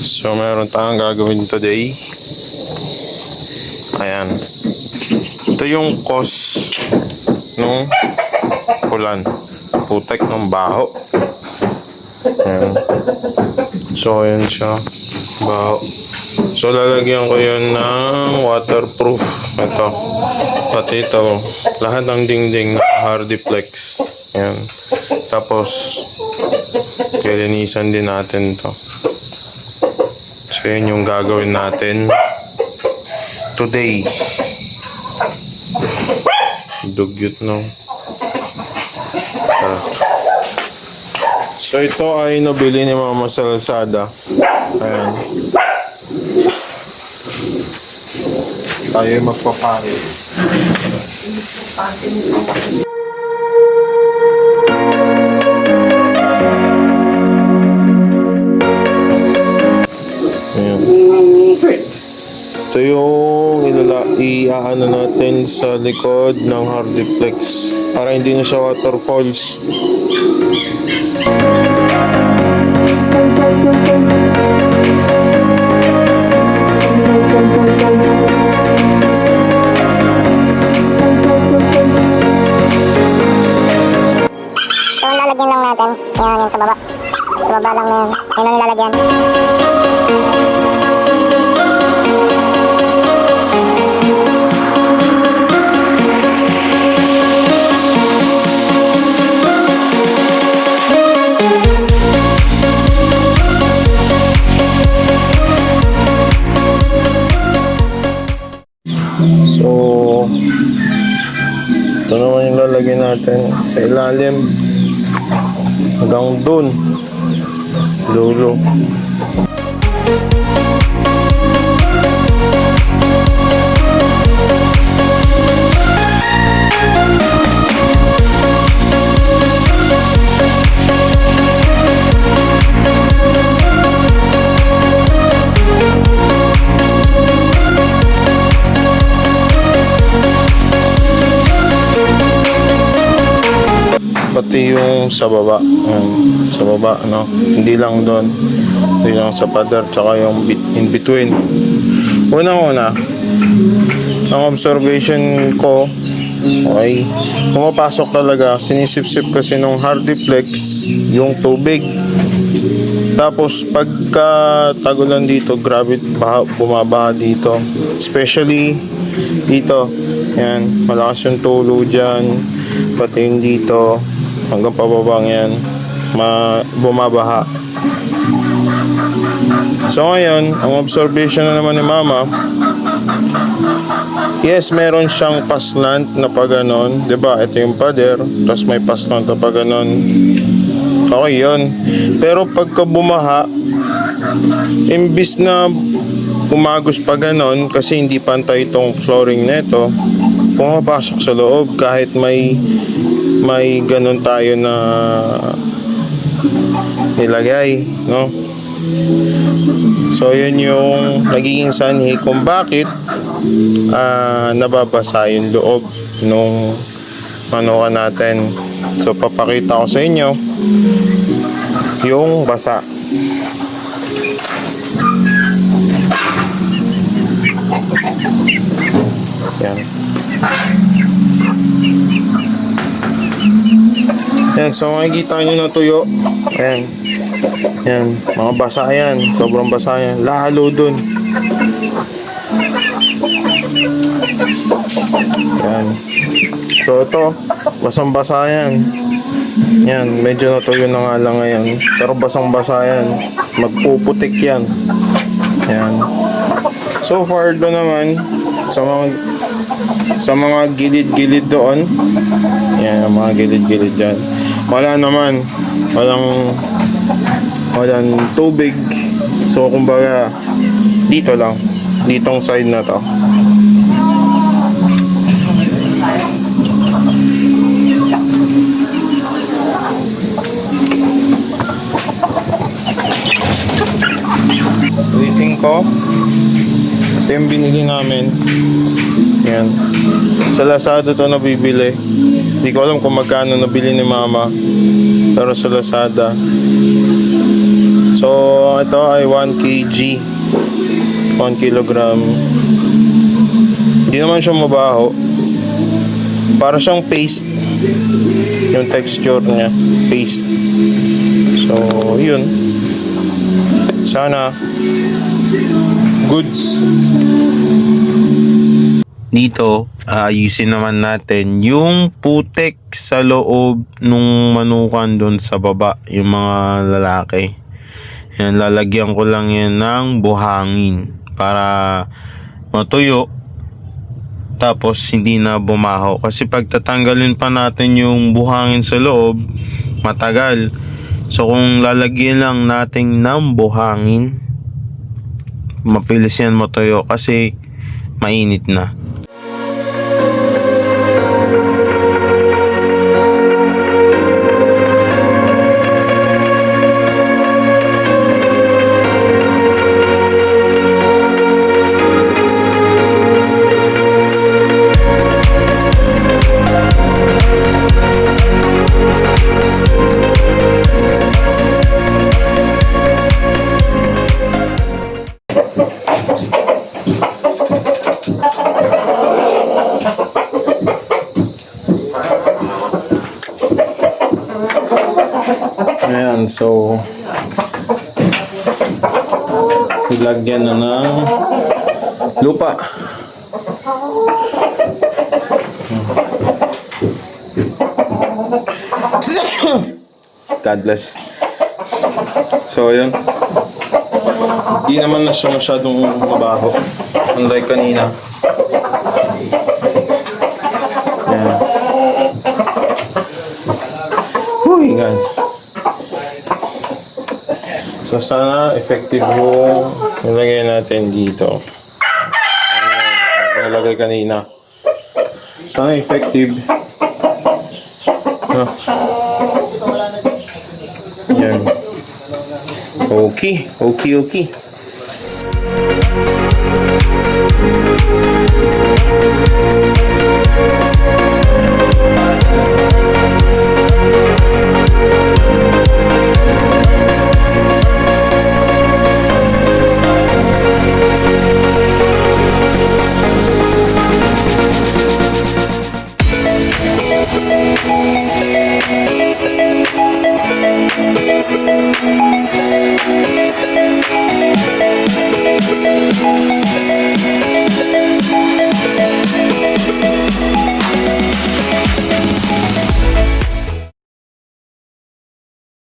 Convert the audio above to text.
So, meron tayong gagawin today. Ayan. Ito yung cause nung ulan. Putek ng baho. Ayan. So, ayan siya. Baho. So, lalagyan ko yun ng waterproof. Ito. Pati ito. Lahat ng dingding na hardiplex. Ayan. Tapos, kalinisan din natin to. So, yun yung gagawin natin today. Dugyot no. Tara. So, ito ay nabili ni Mama sa Lazada. Ayan. Tayo ay magpapahit. Ito yung ilala, iaano natin sa likod ng hardiplex para hindi na siya waterfalls. So, ang lalagyan lang natin, yan, yan sa baba. Sa baba lang yan. Yan ang nilalagyan. Ito naman yung lalagyan natin sa ilalim hanggang dun dulo. Pati yung sa baba. Ayan, sa baba no? Hindi lang doon. Hindi lang sa pader tsaka yung in between. Unang una ang observation ko okay pumapasok talaga sinisip-sip kasi nung hardiplex yung tubig. Tapos pagka tagulan dito grabe baha, bumabaha dito. Especially dito. Yan malakas yung tulo dyan pati yung dito hanggang pababang yan. Ma bumabaha. So ngayon ang observation na naman ni mama yes meron siyang paslant na pag ganon ba? Ito yung pader tapos may paslant na pag ganon okay yun. Pero pagka bumaha imbis na umagos pa ganon kasi hindi pantay itong flooring neto pumapasok sa loob kahit may may ganon tayo na nilagay no? So yun yung nagiging sanhi kung bakit ah, nababasa yung loob nung ano ka natin. So papakita ko sa inyo yung basa. Yan Yan, so makikita nyo na tuyo. Ayan. Yan, mga basa yan. Sobrang basa yan. Lalo dun. Yan. So ito, basang basa yan. Yan, medyo natuyo na nga lang ngayon. Pero basang basa yan. Magpuputik yan. Yan. So far doon naman, sa mga sa mga gilid-gilid doon, yan, ang mga gilid-gilid dyan. Wala naman. Walang walang tubig. So, kumbaga, dito lang. Ditong side na to. Ulitin ko. Ito yung binili namin. Yan. Sa Lazada to nabibili. Hindi ko alam kung magkano nabili ni mama. Pero sa Lazada. So, ito ay 1 kg. 1 kilogram. Hindi naman siya mabaho. Para siyang paste. Yung texture niya. Paste. So, yun. Sana goods. Dito, aayusin naman natin yung putek sa loob nung manukan doon sa baba, yung mga lalaki. Yan, lalagyan ko lang yan ng buhangin para matuyo tapos hindi na bumaho. Kasi pag tatanggalin pa natin yung buhangin sa loob, matagal. So kung lalagyan lang natin ng buhangin, mapilis yan matuyo kasi mainit na. Ayan, so ilagyan na ng lupa. God bless. So, yun. Di naman na siya masyadong mabaho. Unlike kanina. So sana effective yung nilagay natin dito. Nilagay kanina. Sana effective. No. Yan. Okay, okay, okay.